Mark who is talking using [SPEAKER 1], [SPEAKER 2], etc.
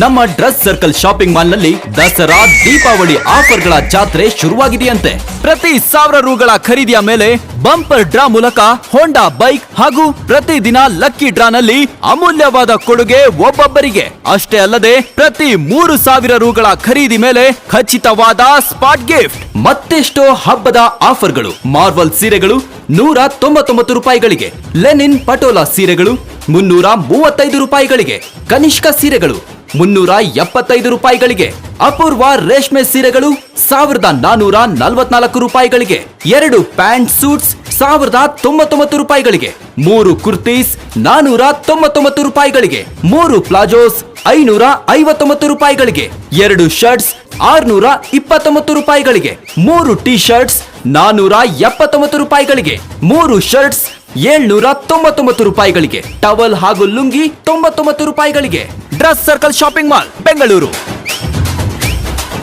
[SPEAKER 1] ನಮ್ಮ dress circle shopping ಮಾಲ್ನಲ್ಲಿ ದಸರಾ, ದೀಪಾವಳಿ ಆಫರ್ಗಳ ಜಾತ್ರೆ ಶುರುವಾಗಿದೆಯಂತೆ. ಪ್ರತಿ ಸಾವಿರ ರೂಗಳ ಖರೀದಿಯ ಮೇಲೆ ಬಂಪರ್ ಡ್ರಾ ಮೂಲಕ ಹೋಂಡಾ ಬೈಕ್ ಹಾಗೂ ಪ್ರತಿದಿನ ಲಕ್ಕಿ ಡ್ರಾನಲ್ಲಿ ಅಮೂಲ್ಯವಾದ ಕೊಡುಗೆ ಒಬ್ಬೊಬ್ಬರಿಗೆ. ಅಷ್ಟೇ ಅಲ್ಲದೆ ಪ್ರತಿ ಮೂರು ಸಾವಿರ ರೂಗಳ ಖರೀದಿ ಮೇಲೆ ಖಚಿತವಾದ ಸ್ಪಾಟ್ ಗಿಫ್ಟ್. ಮತ್ತೆಷ್ಟೋ ಹಬ್ಬದ ಆಫರ್ಗಳು. ಮಾರ್ವಲ್ ಸೀರೆಗಳು ನೂರ ತೊಂಬತ್ತೊಂಬತ್ತು ರೂಪಾಯಿಗಳಿಗೆ. ಲೆನಿನ್ ಪಟೋಲಾ ಸೀರೆಗಳು ಮುನ್ನೂರ ಮೂವತ್ತೈದು ರೂಪಾಯಿಗಳಿಗೆ. ಕನಿಷ್ಕ ಸೀರೆಗಳು ಮುನ್ನೂರ ಎಪ್ಪತ್ತೈದು ರೂಪಾಯಿಗಳಿಗೆ. ಅಪೂರ್ವ ರೇಷ್ಮೆ ಸೀರೆಗಳು ಸಾವಿರದ ನಾನೂರ ನಲವತ್ನಾಲ್ಕು ರೂಪಾಯಿಗಳಿಗೆ. ಎರಡು ಪ್ಯಾಂಟ್ ಸೂಟ್ಸ್ ಸಾವಿರದ ತೊಂಬತ್ತೊಂಬತ್ತು ರೂಪಾಯಿಗಳಿಗೆ. ಮೂರು ಕುರ್ತೀಸ್ ನಾನೂರ ತೊಂಬತ್ತೊಂಬತ್ತು ರೂಪಾಯಿಗಳಿಗೆ. ಮೂರು ಪ್ಲಾಜೋಸ್ ಐನೂರ ಐವತ್ತೊಂಬತ್ತು ರೂಪಾಯಿಗಳಿಗೆ. ಎರಡು ಶರ್ಟ್ಸ್ ಆರ್ನೂರ ಇಪ್ಪತ್ತೊಂಬತ್ತು ರೂಪಾಯಿಗಳಿಗೆ. ಮೂರು ಟಿ ಶರ್ಟ್ಸ್ ನಾನೂರ ಎಪ್ಪತ್ತೊಂಬತ್ತು ರೂಪಾಯಿಗಳಿಗೆ. ಮೂರು ಶರ್ಟ್ಸ್ ಏಳ್ನೂರ ತೊಂಬತ್ತೊಂಬತ್ತು ರೂಪಾಯಿಗಳಿಗೆ ಟವಲ್ ಹಾಗೂ ಲುಂಗಿ ತೊಂಬತ್ತೊಂಬತ್ತು ರೂಪಾಯಿಗಳಿಗೆ dress circle shopping mall Bengaluru.